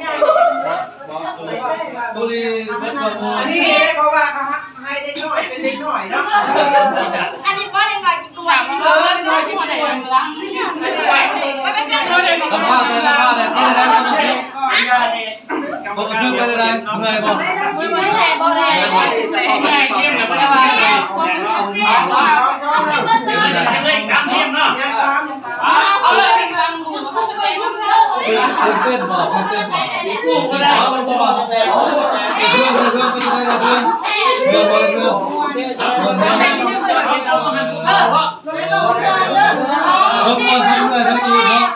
หน้าเขาพันเลยไอ้เล่นไม่ได้มาละสุดเลยสิงไฟอยู่ไม่ถึงว่าจะได้ได้ตัวนี้เป็นคนอันนี้เพราะว่าเขาให้เด็กน้อยเป็นเด็กน้อยเนาะอันนี้ว่าได้หน่อยกินตัวมันเออหน่อยกินตัวมันละไม่เป็นไรไม่เป็นไรสัมภาษณ์เลยสัมภาษณ์เลยไม่ได้ได้ไม่ได้ผมซื้อไม่ได้ได้เมื่อยบอกมือมันแหลกบ่แหลกบ่แหลกแหลกเยี่ยมเลยบ่ได้ ชอบเลย เลขสามเทียมเนาะ ยังช้ำยังช้ำ เอาเลยลังงูเขาจะไปลูกเจ้า เต้นบอกเต้นบอกกูก็ได้ผมจะบอกแต่เรื่องเรื่องก็จะได้เรื่องเรื่องเรื่องเรื่องเรื่องเออไม่ต้องเดินเดินรบกวนทั้งเลยทั้งคืนเนาะ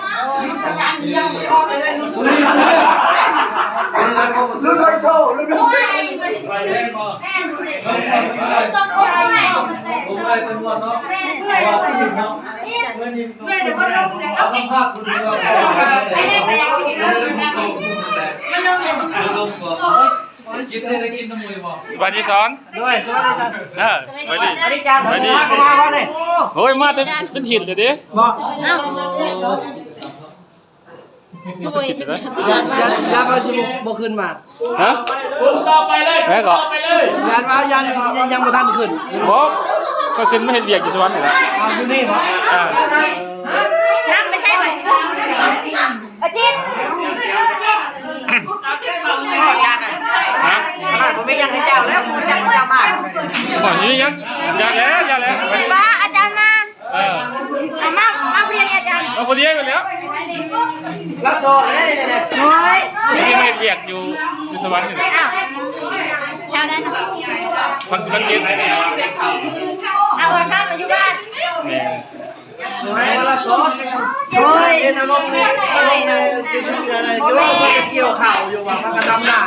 ยังสิออกเลยรุ่นรุ่นไวโชว์รุ่นโอ้ยไปเล่นบอกแม่ดูดิต้องโอ้ยผมไปตำรวจเนาะว่าผู้หญิงเนาะเงินยิงแม่เดี๋ยวมันลงเนี่ยเอาสัมภาษณ์คุณดีกว่าไม่ได้ไปเอาที่นั่นนะมันลง เนี่ยมันลงก่อนกินได้ได้กินน้ำมวยบอกสวัสดีสอนด้วยสวัสดีครับเออสวัสดีสวัสดีจ้าสวัสดีมาก็มาว่าเนี่ยโอ้ยมาเป็นเป็นถิ่นเลยดิบอกเป็นถิ่นเลยนะยานยานยานมาชิบุบ่ขึ้นมาฮะต่อไปเลยแม่ก็ไปเลยยานว่ายานยังบ่ทันขึ้นโอ้ก็ขึ้นไม่เห็นเบียกอยู่สวรรค์นี่แหละเอาอยู่นี่บ่อ่านั่งไม่ใช่ไหมอาจิตอาจิตเบาเลยยากอะ ฮะ ขนาดผมไม่ยังให้เจ้าแล้วผมยังจะมา ก่อนนี้ยังอยาแล้วอยาแล้วป้าอาจารย์มาเออมามาเรียนอาจารย์มาพอดีกันแล้วลักโซ่เนี่ยเนี่ยโอ้ยนี่ไม่เบียกอยู่อยู่สวรรค์นี่อ้าวแถวนั้นมันมันเย็นไหมเนี่ยเอาวันข้ามมาอยู่บ้านนี่ไม่ละโซโซเย็นอารมณ์เนี่ยอารมณ์เนี่ยกินอะไรเกี่ยวข่าวอยู่ว่ามันกระดำหนา